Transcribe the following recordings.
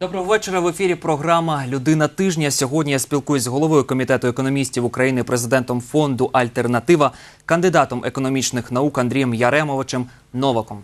Доброго вечора. В ефірі програма Людина тижня. Сьогодні я спілкуюсь з головою комітету економістів України, президентом фонду Альтернатива, кандидатом економічних наук Андрієм Яремовичем Новаком.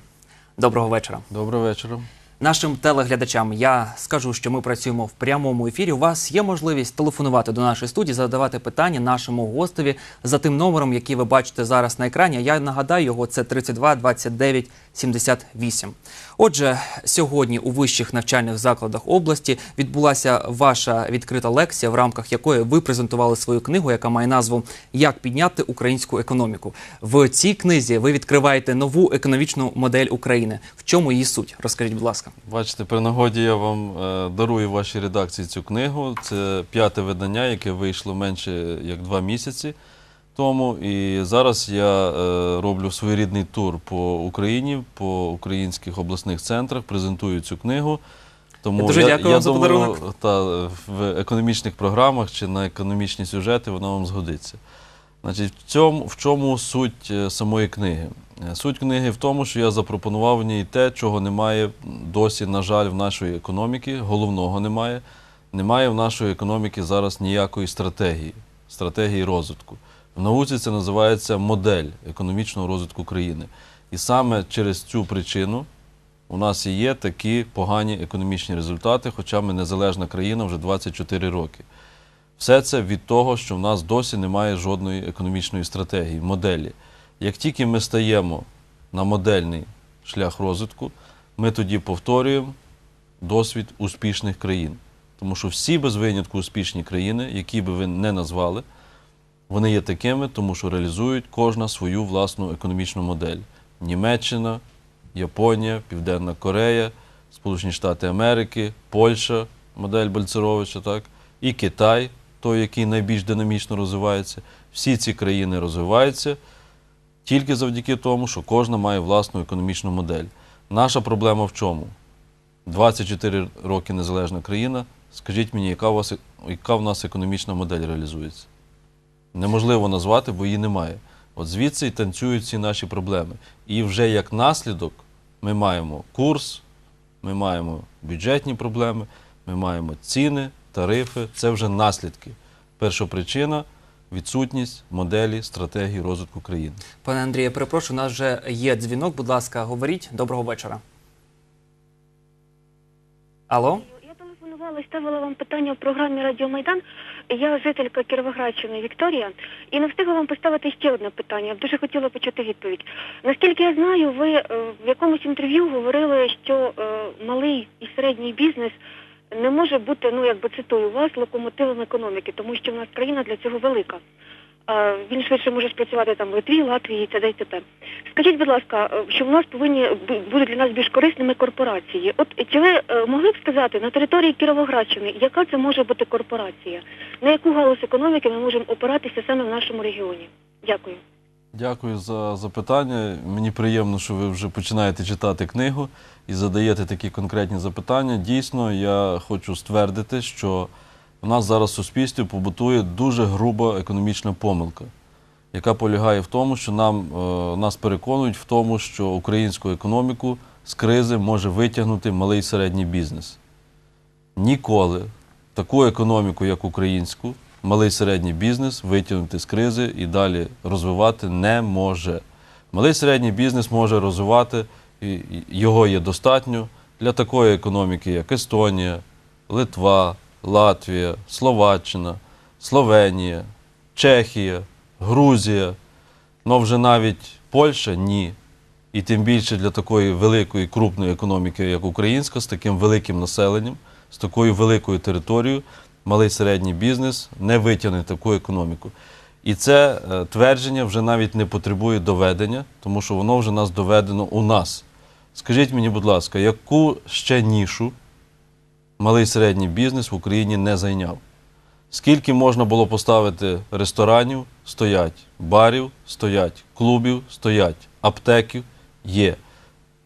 Доброго вечора. Доброго вечора. Нашим телеглядачам я скажу, що ми працюємо в прямому ефірі. У вас є можливість телефонувати до нашої студії, задавати питання нашому гостеві за тим номером, який ви бачите зараз на екрані. Я нагадаю його, це 32 29 78. Отже, сьогодні у вищих навчальних закладах області відбулася ваша відкрита лекція, в рамках якої ви презентували свою книгу, яка має назву Як підняти українську економіку. В цій книзі ви відкриваєте нову економічну модель України. В чому її суть? Розкажіть, будь ласка. Бачите, при нагоді я вам е, дарую вашій редакції цю книгу. Це п'яте видання, яке вийшло менше як два місяці тому. І зараз я е, роблю своєрідний тур по Україні, по українських обласних центрах, презентую цю книгу. Тому Дуже я, дякую я вам за подарунок. та, в економічних програмах чи на економічні сюжети вона вам згодиться. Значить, в, цьому, в чому суть е, самої книги? Е, Суть книги в тому, що я запропонував в ній те, чого немає досі, на жаль, в нашої економіки. Головного немає. Немає в нашої економіки зараз ніякої стратегії, стратегії розвитку. В науці це називається модель економічного розвитку країни. І саме через цю причину у нас і є такі погані економічні результати, хоча ми незалежна країна вже 24 роки. Все це від того, що в нас досі немає жодної економічної стратегії, моделі. Як тільки ми стаємо на модельний шлях розвитку, ми тоді повторюємо досвід успішних країн. Тому що всі без винятку успішні країни, які би ви не назвали, вони є такими, тому що реалізують кожна свою власну економічну модель. Німеччина, Японія, Південна Корея, Сполучені Штати Америки, Польща, модель Бальцеровича, так, і Китай, той, який найбільш динамічно розвивається. Всі ці країни розвиваються тільки завдяки тому, що кожна має власну економічну модель. Наша проблема в чому? 24 роки незалежна країна. Скажіть мені, яка у вас яка в нас економічна модель реалізується? Неможливо назвати, бо її немає. От звідси і танцюють ці наші проблеми. І вже як наслідок ми маємо курс, ми маємо бюджетні проблеми, ми маємо ціни, тарифи. Це вже наслідки. Перша причина відсутність моделі стратегії розвитку країни. Пане Андрію, перепрошую, у нас вже є дзвінок. Будь ласка, говоріть. Доброго вечора. Алло? Я телефонувала ставила вам питання в програмі Радіо Майдан. Я жителька Кіровоградщини Вікторія, і не встигла вам поставити ще одне питання. Я б дуже хотіла почути відповідь. Наскільки я знаю, ви е, в якомусь інтерв'ю говорили, що е, малий і середній бізнес не може бути, ну якби цитую вас, локомотивом економіки, тому що в нас країна для цього велика. Е, Він швидше може спрацювати там в Литві, Латвії, т.д. і т.п. Скажіть, будь ласка, е, що в нас повинні бу- бути для нас більш корисними корпорації? От чи ви е, могли б сказати на території Кіровоградщини, яка це може бути корпорація? На яку галузь економіки ми можемо опиратися саме в нашому регіоні? Дякую. Дякую за запитання. Мені приємно, що ви вже починаєте читати книгу і задаєте такі конкретні запитання. Дійсно, я хочу ствердити, що в нас зараз в суспільстві побутує дуже груба економічна помилка, яка полягає в тому, що нам, е, нас переконують в тому, що українську економіку з кризи може витягнути малий і середній бізнес. Ніколи таку економіку, як українську, малий і середній бізнес витягнути з кризи і далі розвивати не може. Малий і середній бізнес може розвивати, його є достатньо для такої економіки, як Естонія, Литва, Латвія, Словаччина, Словенія, Чехія, Грузія. Ну вже навіть Польща ні. І тим більше для такої великої крупної економіки, як українська, з таким великим населенням, з такою великою територією, малий середній бізнес не витягне таку економіку. І це е, твердження вже навіть не потребує доведення, тому що воно вже нас доведено у нас. Скажіть мені, будь ласка, яку ще нішу малий середній бізнес в Україні не зайняв? Скільки можна було поставити ресторанів, стоять, барів, стоять, клубів, стоять, аптеків є.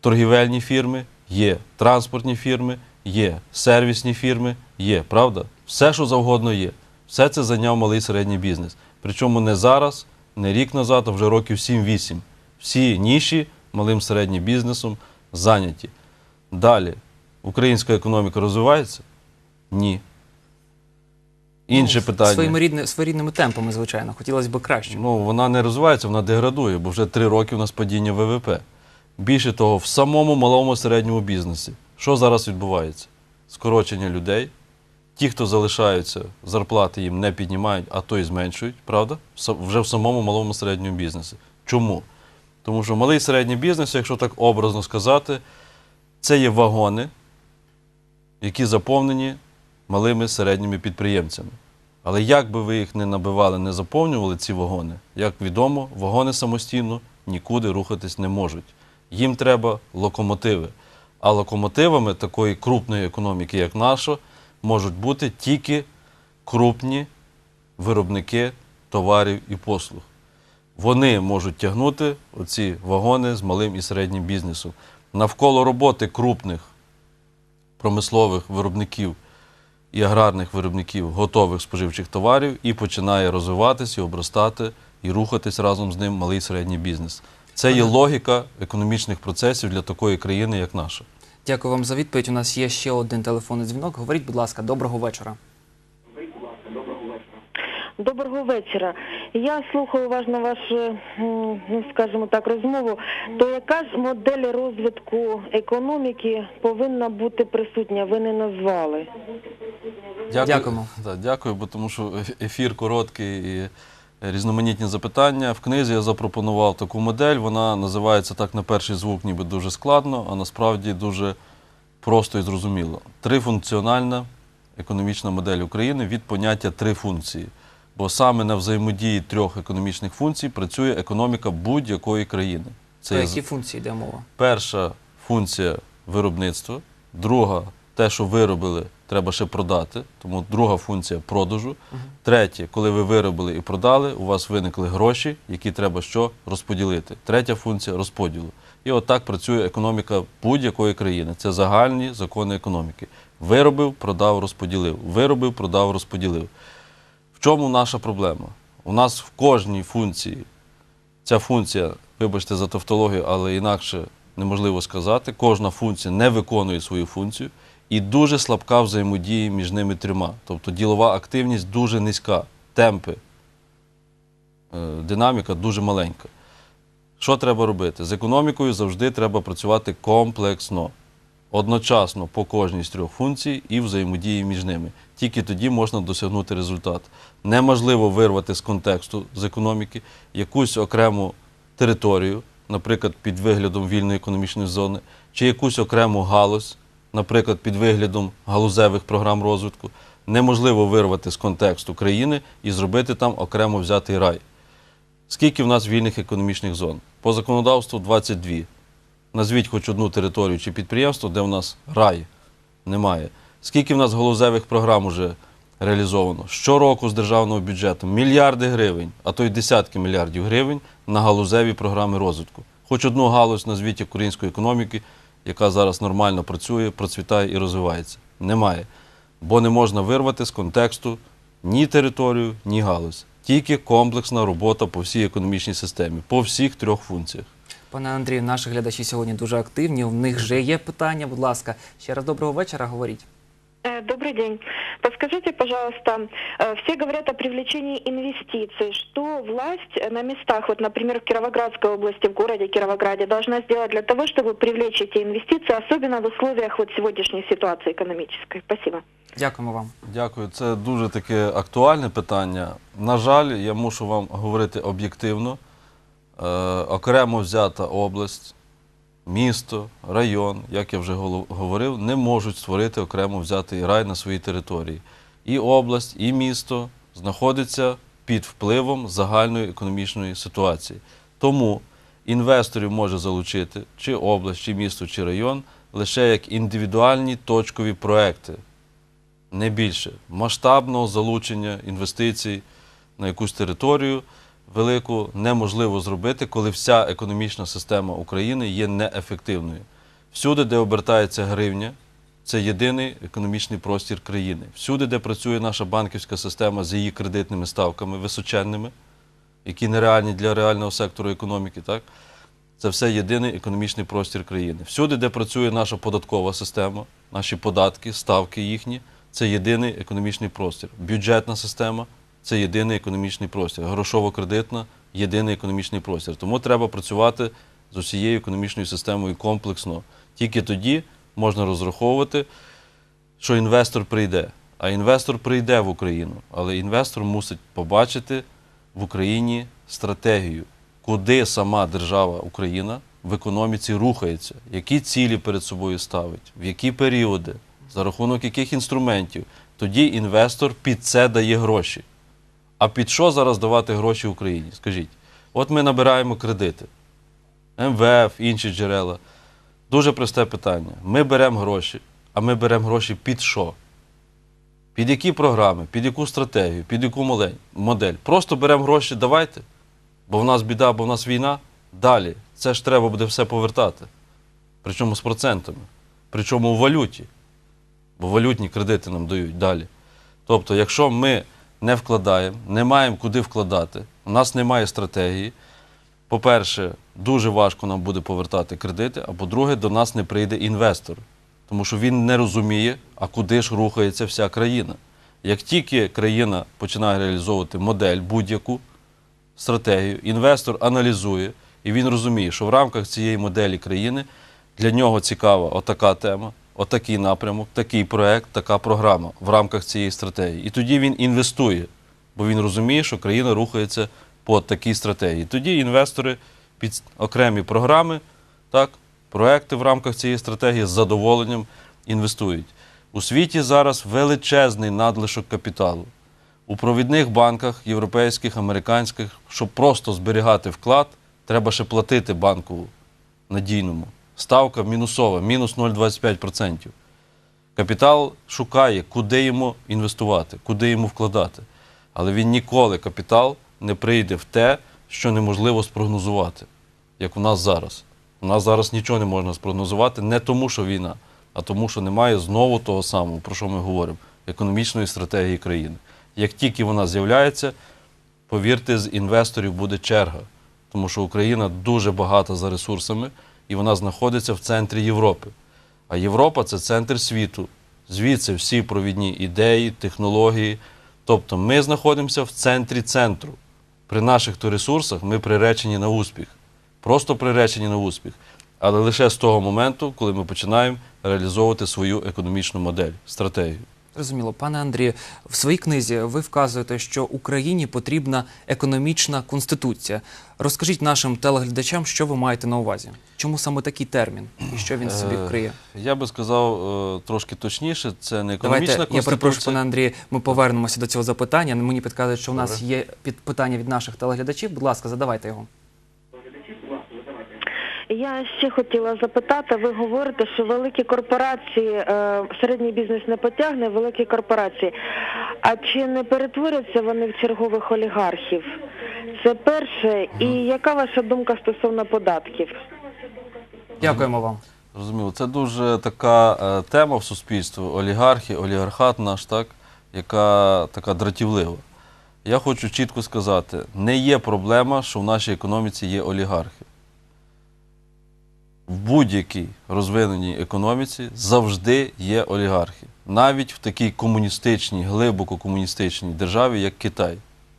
Торгівельні фірми є, транспортні фірми є, сервісні фірми є, правда? Все, що завгодно є. Все це зайняв малий середній бізнес. Причому не зараз, не рік назад, а вже років 7-8. Всі ніші малим середнім бізнесом зайняті. Далі. Українська економіка розвивається? Ні. Інше Ну, питання. Своїми рідни, своєрідними темпами, звичайно. Хотілося б краще. Ну, вона не розвивається, вона деградує, бо вже три роки у нас падіння ВВП. Більше того, в самому малому середньому бізнесі. Що зараз відбувається? Скорочення людей. Ті, хто залишаються, зарплати їм не піднімають, а то й зменшують, правда? Вже в самому малому середньому бізнесі. Чому? Тому що малий середній бізнес, якщо так образно сказати, це є вагони, які заповнені малими середніми підприємцями. Але як би ви їх не набивали, не заповнювали ці вагони, як відомо, вагони самостійно нікуди рухатись не можуть. Їм треба локомотиви. А локомотивами такої крупної економіки, як наша, можуть бути тільки крупні виробники товарів і послуг. Вони можуть тягнути оці вагони з малим і середнім бізнесом. Навколо роботи крупних промислових виробників і аграрних виробників готових споживчих товарів і починає розвиватися, і обростати, і рухатись разом з ним малий і середній бізнес. Це є логіка економічних процесів для такої країни, як наша. Дякую вам за відповідь. У нас є ще один телефонний дзвінок. Говоріть, будь ласка, доброго вечора. Доброго вечора. Я слухаю уважно вашу, ну скажімо так, розмову. То яка ж модель розвитку економіки повинна бути присутня? Ви не назвали. Дякуємо. Да, дякую, бо тому що ефір короткий і різноманітні запитання. В книзі я запропонував таку модель. Вона називається так на перший звук, ніби дуже складно, а насправді дуже просто і зрозуміло. Трифункціональна економічна модель України від поняття три функції. Бо саме на взаємодії трьох економічних функцій працює економіка будь-якої країни. Це є які функції йде мова? Перша функція виробництва, друга те, що виробили, треба ще продати, тому друга функція продажу. Третє, коли ви виробили і продали, у вас виникли гроші, які треба що розподілити. Третя функція розподілу. І отак працює економіка будь-якої країни. Це загальні закони економіки. Виробив, продав, розподілив. Виробив, продав, розподілив. В чому наша проблема? У нас в кожній функції ця функція, вибачте за тавтологію, але інакше неможливо сказати. Кожна функція не виконує свою функцію і дуже слабка взаємодія між ними трьома. Тобто ділова активність дуже низька, темпи, е, динаміка дуже маленька. Що треба робити? З економікою завжди треба працювати комплексно, одночасно по кожній з трьох функцій і взаємодії між ними. Тільки тоді можна досягнути результат. Неможливо вирвати з контексту з економіки якусь окрему територію, наприклад, під виглядом вільної економічної зони, чи якусь окрему галузь, наприклад, під виглядом галузевих програм розвитку. Неможливо вирвати з контексту країни і зробити там окремо взятий рай. Скільки в нас вільних економічних зон? По законодавству 22. Назвіть хоч одну територію чи підприємство, де в нас рай немає. Скільки в нас галузевих програм уже реалізовано? Щороку з державного бюджету мільярди гривень, а то й десятки мільярдів гривень на галузеві програми розвитку. Хоч одну галузь назвіть української економіки, яка зараз нормально працює, процвітає і розвивається. Немає. Бо не можна вирвати з контексту ні територію, ні галузь. Тільки комплексна робота по всій економічній системі, по всіх трьох функціях. Пане Андрію, наші глядачі сьогодні дуже активні. У них вже є питання. Будь ласка, ще раз доброго вечора. Говоріть. Э, Добрый день. Подскажите, пожалуйста, э, все говорят о привлечении инвестиций. Что власть э, на местах, вот, например, в Кировоградской области, в городе Кировограде, должна сделать для того, чтобы привлечь эти инвестиции, особенно в условиях вот сегодняшней ситуации экономической? Спасибо. Дякуємо вам. Дякую. Це дуже таке актуальне питання. На жаль, я мушу вам говорити об'єктивно. Е, окремо взята область, місто, район, як я вже говорив, не можуть створити окремо взятий рай на своїй території. І область, і місто знаходяться під впливом загальної економічної ситуації. Тому інвесторів може залучити чи область, чи місто, чи район лише як індивідуальні точкові проекти не більше масштабного залучення інвестицій на якусь територію велику неможливо зробити, коли вся економічна система України є неефективною. Всюди, де обертається гривня, це єдиний економічний простір країни. Всюди, де працює наша банківська система з її кредитними ставками височенними, які нереальні для реального сектору економіки, так? Це все єдиний економічний простір країни. Всюди, де працює наша податкова система, наші податки, ставки їхні це єдиний економічний простір. Бюджетна система це єдиний економічний простір. Грошово-кредитна єдиний економічний простір. Тому треба працювати з усією економічною системою комплексно. Тільки тоді можна розраховувати, що інвестор прийде. А інвестор прийде в Україну, але інвестор мусить побачити в Україні стратегію, куди сама держава Україна в економіці рухається, які цілі перед собою ставить, в які періоди, за рахунок яких інструментів. Тоді інвестор під це дає гроші. А під що зараз давати гроші Україні? Скажіть, от ми набираємо кредити, МВФ, інші джерела. Дуже просте питання. Ми беремо гроші, а ми беремо гроші під що? Під які програми, під яку стратегію, під яку модель? Просто беремо гроші, давайте, бо в нас біда, бо в нас війна. Далі. Це ж треба буде все повертати. Причому з процентами. Причому в валюті. Бо валютні кредити нам дають далі. Тобто, якщо ми не вкладаємо, не маємо куди вкладати, у нас немає стратегії, по-перше, дуже важко нам буде повертати кредити, а по-друге, до нас не прийде інвестор, тому що він не розуміє, а куди ж рухається вся країна. Як тільки країна починає реалізовувати модель будь-яку стратегію, інвестор аналізує, і він розуміє, що в рамках цієї моделі країни для нього цікава отака тема, отакий напрямок, такий проект, така програма в рамках цієї стратегії. І тоді він інвестує, бо він розуміє, що країна рухається по такій стратегії. Тоді інвестори під окремі програми, так, проекти в рамках цієї стратегії з задоволенням інвестують. У світі зараз величезний надлишок капіталу. У провідних банках, європейських, американських, щоб просто зберігати вклад, треба ще платити банку надійному. Ставка мінусова, мінус 0,25%. Капітал шукає, куди йому інвестувати, куди йому вкладати. Але він ніколи капітал не прийде в те, що неможливо спрогнозувати, як у нас зараз. У нас зараз нічого не можна спрогнозувати не тому, що війна, а тому, що немає знову того самого, про що ми говоримо, економічної стратегії країни. Як тільки вона з'являється, повірте, з інвесторів буде черга, тому що Україна дуже багата за ресурсами і вона знаходиться в центрі Європи. А Європа це центр світу. Звідси всі провідні ідеї, технології. Тобто ми знаходимося в центрі центру. При наших ресурсах ми приречені на успіх. Просто приречені на успіх. Але лише з того моменту, коли ми починаємо реалізовувати свою економічну модель, стратегію. Зрозуміло, пане Андрію, в своїй книзі ви вказуєте, що Україні потрібна економічна конституція. Розкажіть нашим телеглядачам, що ви маєте на увазі. Чому саме такий термін і що він собі Е, вкриє? Я би сказав е, трошки точніше, це не економічна Давайте, я конституція. перепрошую, пане Андрію, ми повернемося до цього запитання. Мені підказують, що у нас є питання від наших телеглядачів. Будь ласка, задавайте його. Я ще хотіла запитати, ви говорите, що великі корпорації, е, середній бізнес не потягне, великі корпорації. А чи не перетворяться вони в чергових олігархів? Це перше. І яка ваша думка стосовно податків? Дякуємо вам. Зрозуміло, це дуже така е, тема в суспільстві, олігархи, олігархат наш, так, яка така дратівлива. Я хочу чітко сказати, не є проблема, що в нашій економіці є олігархи. В будь-якій розвиненій економіці завжди є олігархи. Навіть в такій комуністичній, глибоко комуністичній державі, як Китай.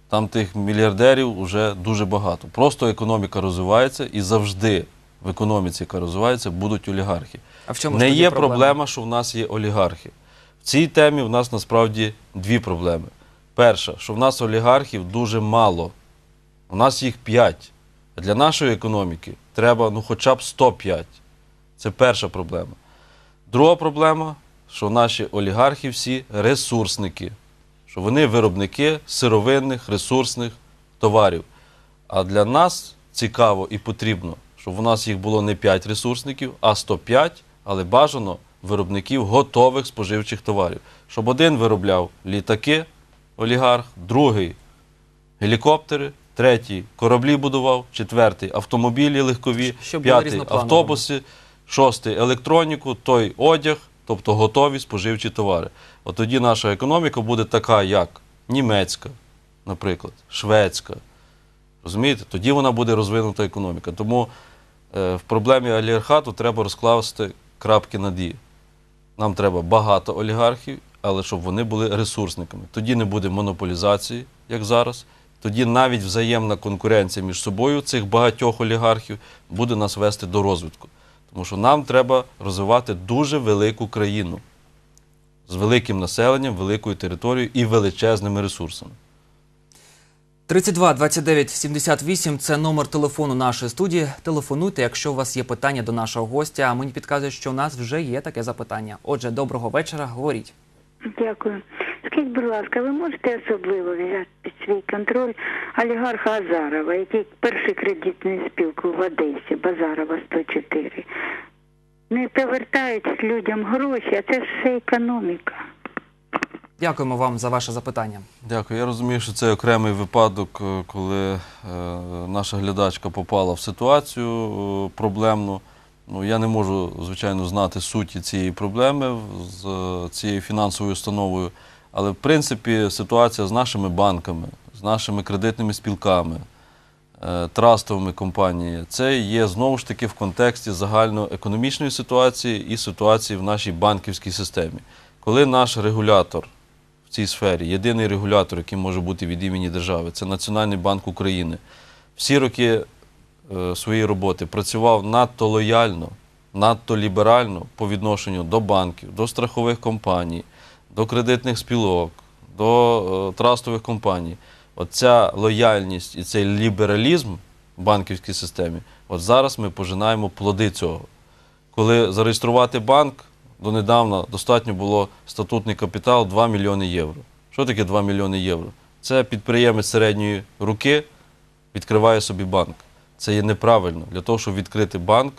Там тих мільярдерів вже дуже багато. Просто економіка розвивається і завжди в економіці, яка розвивається, будуть олігархи. А в чому Не є проблема, що в нас є олігархи. В цій темі в нас насправді дві проблеми. Перша, що в нас олігархів дуже мало. У нас їх 5. Для нашої економіки треба ну, хоча б 105. Це перша проблема. Друга проблема, що наші олігархи всі ресурсники, що вони виробники сировинних, ресурсних товарів. А для нас цікаво і потрібно, щоб у нас їх було не 5 ресурсників, а 105, але бажано виробників готових споживчих товарів. Щоб один виробляв літаки, олігарх, другий гелікоптери, третій кораблі будував, четвертий автомобілі легкові, Щоб було п'ятий різнопланово. автобуси, шостий електроніку, той одяг, тобто готові споживчі товари. От тоді наша економіка буде така, як німецька, наприклад, шведська. Розумієте? Тоді вона буде розвинута економіка. Тому е, в проблемі олігархату треба розкласти крапки над «і». Нам треба багато олігархів, але щоб вони були ресурсниками. Тоді не буде монополізації, як зараз. Тоді навіть взаємна конкуренція між собою цих багатьох олігархів буде нас вести до розвитку. Тому що нам треба розвивати дуже велику країну з великим населенням, великою територією і величезними ресурсами. 32 29 78 – це номер телефону нашої студії. Телефонуйте, якщо у вас є питання до нашого гостя. А мені підказують, що у нас вже є таке запитання. Отже, доброго вечора. Говоріть. Дякую. Скажіть, будь ласка, ви можете особливо взяти під свій контроль олігарха Азарова, який перший кредитний спілку в Одесі, Базарова 104. Не повертають людям гроші, а це ж все економіка. Дякуємо вам за ваше запитання. Дякую. Я розумію, що це окремий випадок, е, коли е, наша глядачка попала в ситуацію е, проблемну. Ну, я не можу, звичайно, знати суті цієї проблеми з е, цією фінансовою установою. Але в принципі ситуація з нашими банками, з нашими кредитними спілками, е, трастовими компаніями, це є знову ж таки в контексті загальноекономічної ситуації і ситуації в нашій банківській системі. Коли наш регулятор в цій сфері, єдиний регулятор, який може бути від імені держави, це Національний банк України. Всі роки е, своєї роботи працював надто лояльно, надто ліберально по відношенню до банків, до страхових компаній, до кредитних спілок, до е, трастових компаній. Оця лояльність і цей лібералізм в банківській системі, от зараз ми пожинаємо плоди цього. Коли зареєструвати банк, донедавна достатньо було статутний капітал 2 мільйони євро. Що таке 2 мільйони євро? Це підприємець середньої руки відкриває собі банк. Це є неправильно. Для того, щоб відкрити банк,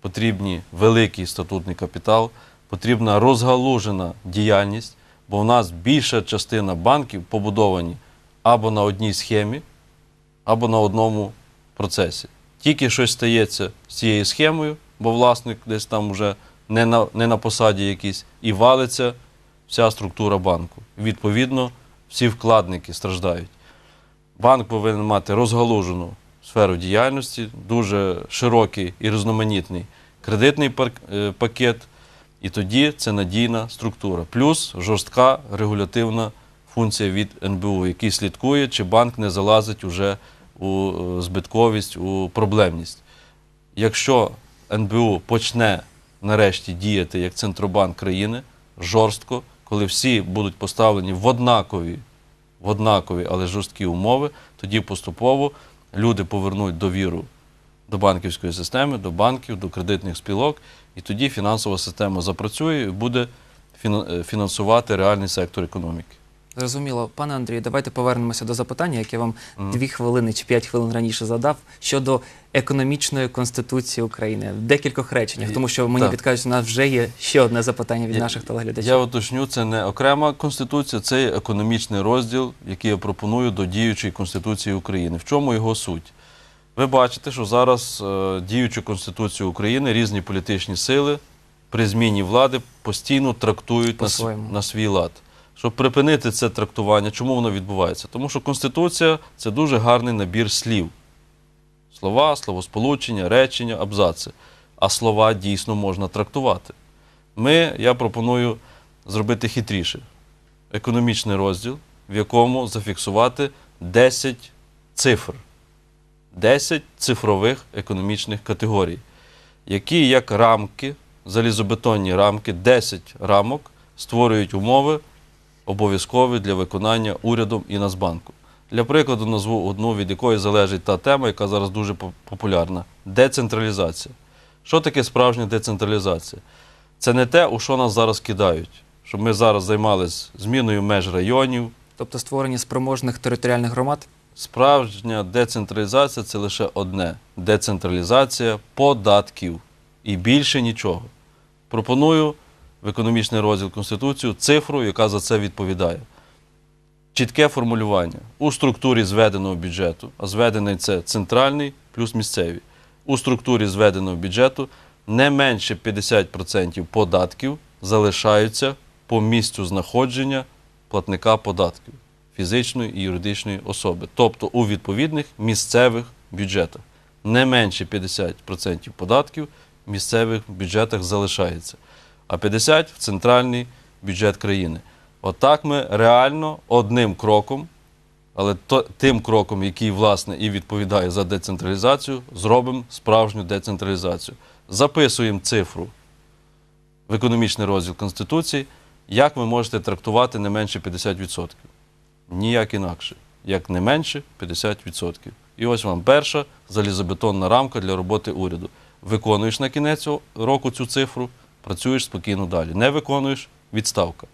потрібні великий статутний капітал, потрібна розгалужена діяльність, бо в нас більша частина банків побудовані або на одній схемі, або на одному процесі. Тільки щось стається з цією схемою, бо власник десь там вже не на, не на посаді якийсь, і валиться вся структура банку. Відповідно, всі вкладники страждають. Банк повинен мати розгалужену сферу діяльності, дуже широкий і різноманітний кредитний е, пакет, і тоді це надійна структура. Плюс жорстка регулятивна функція від НБУ, який слідкує, чи банк не залазить уже у е, збитковість, у проблемність. Якщо НБУ почне нарешті діяти як центробанк країни жорстко, коли всі будуть поставлені в однакові, в однакові, але жорсткі умови, тоді поступово люди повернуть довіру до банківської системи, до банків, до кредитних спілок, і тоді фінансова система запрацює і буде е, фінансувати реальний сектор економіки. Зрозуміло, пане Андрію, давайте повернемося до запитання, яке вам дві хвилини чи п'ять хвилин раніше задав щодо економічної конституції України в декількох реченнях, тому що мені підкажуть, що у нас вже є ще одне запитання від Я- наших телеглядачів. Я уточню, це не окрема конституція, це економічний розділ, який я пропоную до діючої конституції України. В чому його суть? Ви бачите, що зараз е, діючу конституцію України різні політичні сили при зміні влади постійно трактують на, По-своєму. на свій лад. Щоб припинити це трактування, чому воно відбувається? Тому що конституція це дуже гарний набір слів. Слова, словосполучення, речення, абзаци. А слова дійсно можна трактувати. Ми, я пропоную зробити хитріше. Економічний розділ, в якому зафіксувати 10 цифр, 10 цифрових економічних категорій, які як рамки, залізобетонні рамки, 10 рамок створюють умови обов'язкові для виконання урядом і Нацбанку. Для прикладу назву одну, від якої залежить та тема, яка зараз дуже популярна децентралізація. Що таке справжня децентралізація? Це не те, у що нас зараз кидають, щоб ми зараз займалися зміною меж районів. Тобто створення спроможних територіальних громад. Справжня децентралізація це лише одне децентралізація податків і більше нічого. Пропоную в економічний розділ Конституцію цифру, яка за це відповідає. Чітке формулювання у структурі зведеного бюджету, а зведений це центральний плюс місцеві. У структурі зведеного бюджету не менше 50% податків залишаються по місцю знаходження платника податків фізичної і юридичної особи, тобто у відповідних місцевих бюджетах. Не менше 50% податків в місцевих бюджетах залишається. а 50% в центральний бюджет країни. Отак ми реально одним кроком, але тим кроком, який власне і відповідає за децентралізацію, зробимо справжню децентралізацію. Записуємо цифру в економічний розділ Конституції, як ви можете трактувати не менше 50%. Ніяк інакше, як не менше 50%. І ось вам перша залізобетонна рамка для роботи уряду. Виконуєш на кінець року цю цифру, працюєш спокійно далі. Не виконуєш відставка.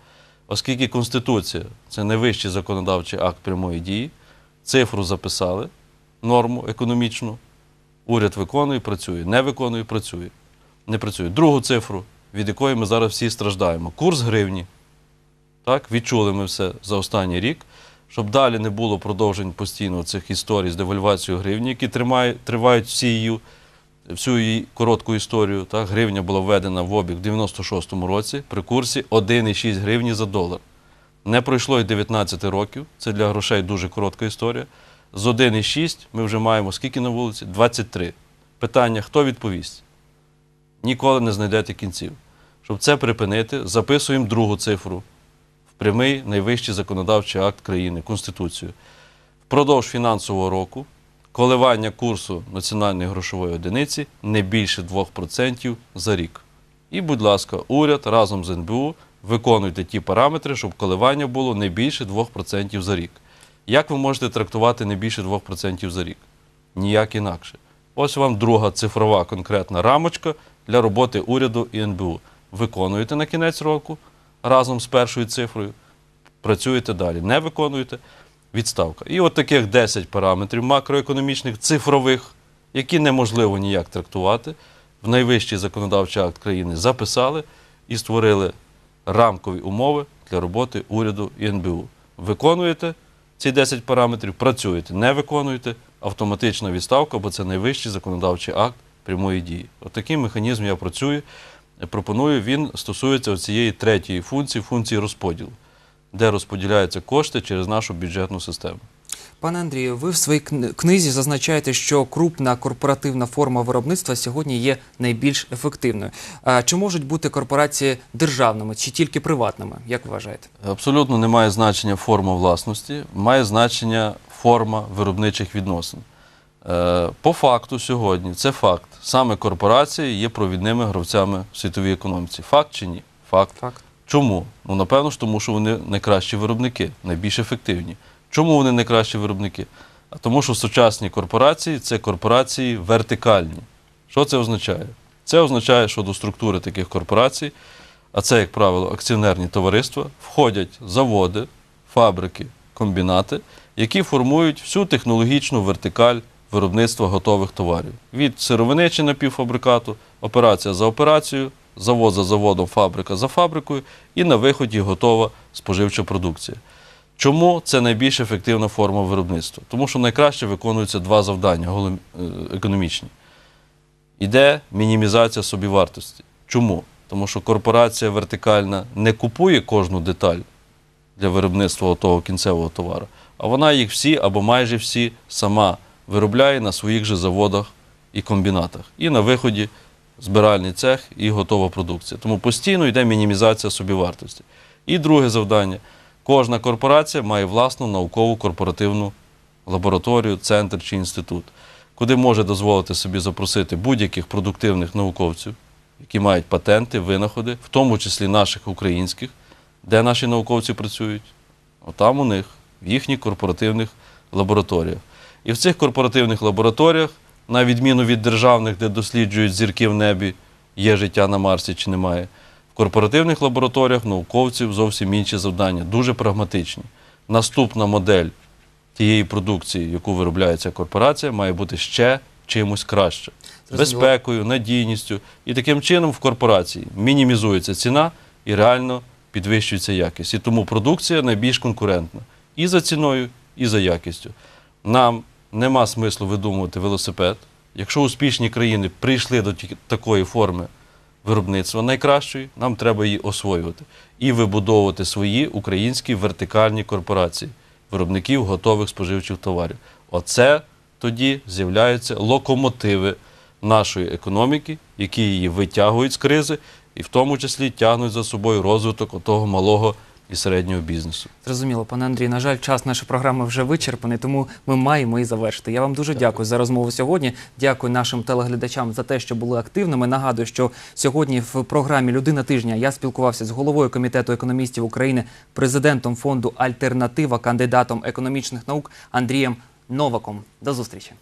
Оскільки Конституція це найвищий законодавчий акт прямої дії, цифру записали, норму економічну, уряд виконує, працює, не виконує, працює. Не працює. Другу цифру, від якої ми зараз всі страждаємо. Курс гривні. Так, відчули ми все за останній рік, щоб далі не було продовжень постійно цих історій з девальвацією гривні, які тримають, тривають всі всю її коротку історію. Так, гривня була введена в обіг в 96-му році при курсі 1,6 гривні за долар. Не пройшло й 19 років, це для грошей дуже коротка історія. З 1,6 ми вже маємо скільки на вулиці? 23. Питання: хто відповість? Ніколи не знайдете кінців. Щоб це припинити, записуємо другу цифру прямий найвищий законодавчий акт країни Конституцію. Впродовж фінансового року коливання курсу національної грошової одиниці не більше 2% за рік. І, будь ласка, уряд разом з НБУ виконуйте ті параметри, щоб коливання було не більше 2% за рік. Як ви можете трактувати не більше 2% за рік? Ніяк інакше. Ось вам друга цифрова конкретна рамочка для роботи уряду і НБУ. Виконуєте на кінець року разом з першою цифрою, працюєте далі. Не виконуєте відставка. І от таких 10 параметрів макроекономічних, цифрових, які неможливо ніяк трактувати, в найвищий законодавчий акт країни записали і створили рамкові умови для роботи уряду і НБУ. Виконуєте ці 10 параметрів, працюєте, не виконуєте, автоматична відставка, бо це найвищий законодавчий акт прямої дії. От такий механізм я працюю, пропоную. Він стосується цієї третьої функції, функції розподілу, де розподіляються кошти через нашу бюджетну систему. Пане Андрію, ви в своїй кни- книзі зазначаєте, що крупна корпоративна форма виробництва сьогодні є найбільш ефективною. А чи можуть бути корпорації державними чи тільки приватними? Як вважаєте? Абсолютно не має значення форма власності, має значення форма виробничих відносин. Е, По факту сьогодні, це факт. Саме корпорації є провідними гравцями в світовій економіці. Факт чи ні? Факт. Факт. Чому? Ну, напевно ж, тому що вони найкращі виробники, найбільш ефективні. Чому вони найкращі виробники? А тому, що сучасні корпорації це корпорації вертикальні. Що це означає? Це означає, що до структури таких корпорацій, а це, як правило, акціонерні товариства, входять заводи, фабрики, комбінати, які формують всю технологічну вертикаль виробництва готових товарів. Від сировини чи напівфабрикату, операція за операцією, завод за заводом, фабрика за фабрикою, і на виході готова споживча продукція. Чому це найбільш ефективна форма виробництва? Тому що найкраще виконуються два завдання е, економічні. Іде мінімізація собівартості. Чому? Тому що корпорація вертикальна не купує кожну деталь для виробництва того кінцевого товару, а вона їх всі або майже всі сама виробляє на своїх же заводах і комбінатах. І на виході збиральний цех і готова продукція. Тому постійно йде мінімізація собівартості. І друге завдання: кожна корпорація має власну наукову корпоративну лабораторію, центр чи інститут, куди може дозволити собі запросити будь-яких продуктивних науковців, які мають патенти, винаходи, в тому числі наших українських, де наші науковці працюють. Отам у них, в їхніх корпоративних лабораторіях. І в цих корпоративних лабораторіях, на відміну від державних, де досліджують зірки в небі, є життя на Марсі чи немає, в корпоративних лабораторіях науковців зовсім інші завдання, дуже прагматичні. Наступна модель тієї продукції, яку виробляє ця корпорація, має бути ще чимось краще. Безпекою, надійністю. І таким чином в корпорації мінімізується ціна і реально підвищується якість. І тому продукція найбільш конкурентна і за ціною, і за якістю. Нам нема смислу видумувати велосипед. Якщо успішні країни прийшли до такої форми виробництва найкращої, нам треба її освоювати і вибудовувати свої українські вертикальні корпорації, виробників готових споживчих товарів. Оце тоді з'являються локомотиви нашої економіки, які її витягують з кризи і в тому числі тягнуть за собою розвиток того малого і середнього бізнесу. Зрозуміло, пане Андрій. На жаль, час нашої програми вже вичерпаний, тому ми маємо і завершити. Я вам дуже дякую за розмову сьогодні. Дякую нашим телеглядачам за те, що були активними. Нагадую, що сьогодні в програмі Людина тижня я спілкувався з головою комітету економістів України, президентом фонду Альтернатива, кандидатом економічних наук Андрієм Новаком. До зустрічі.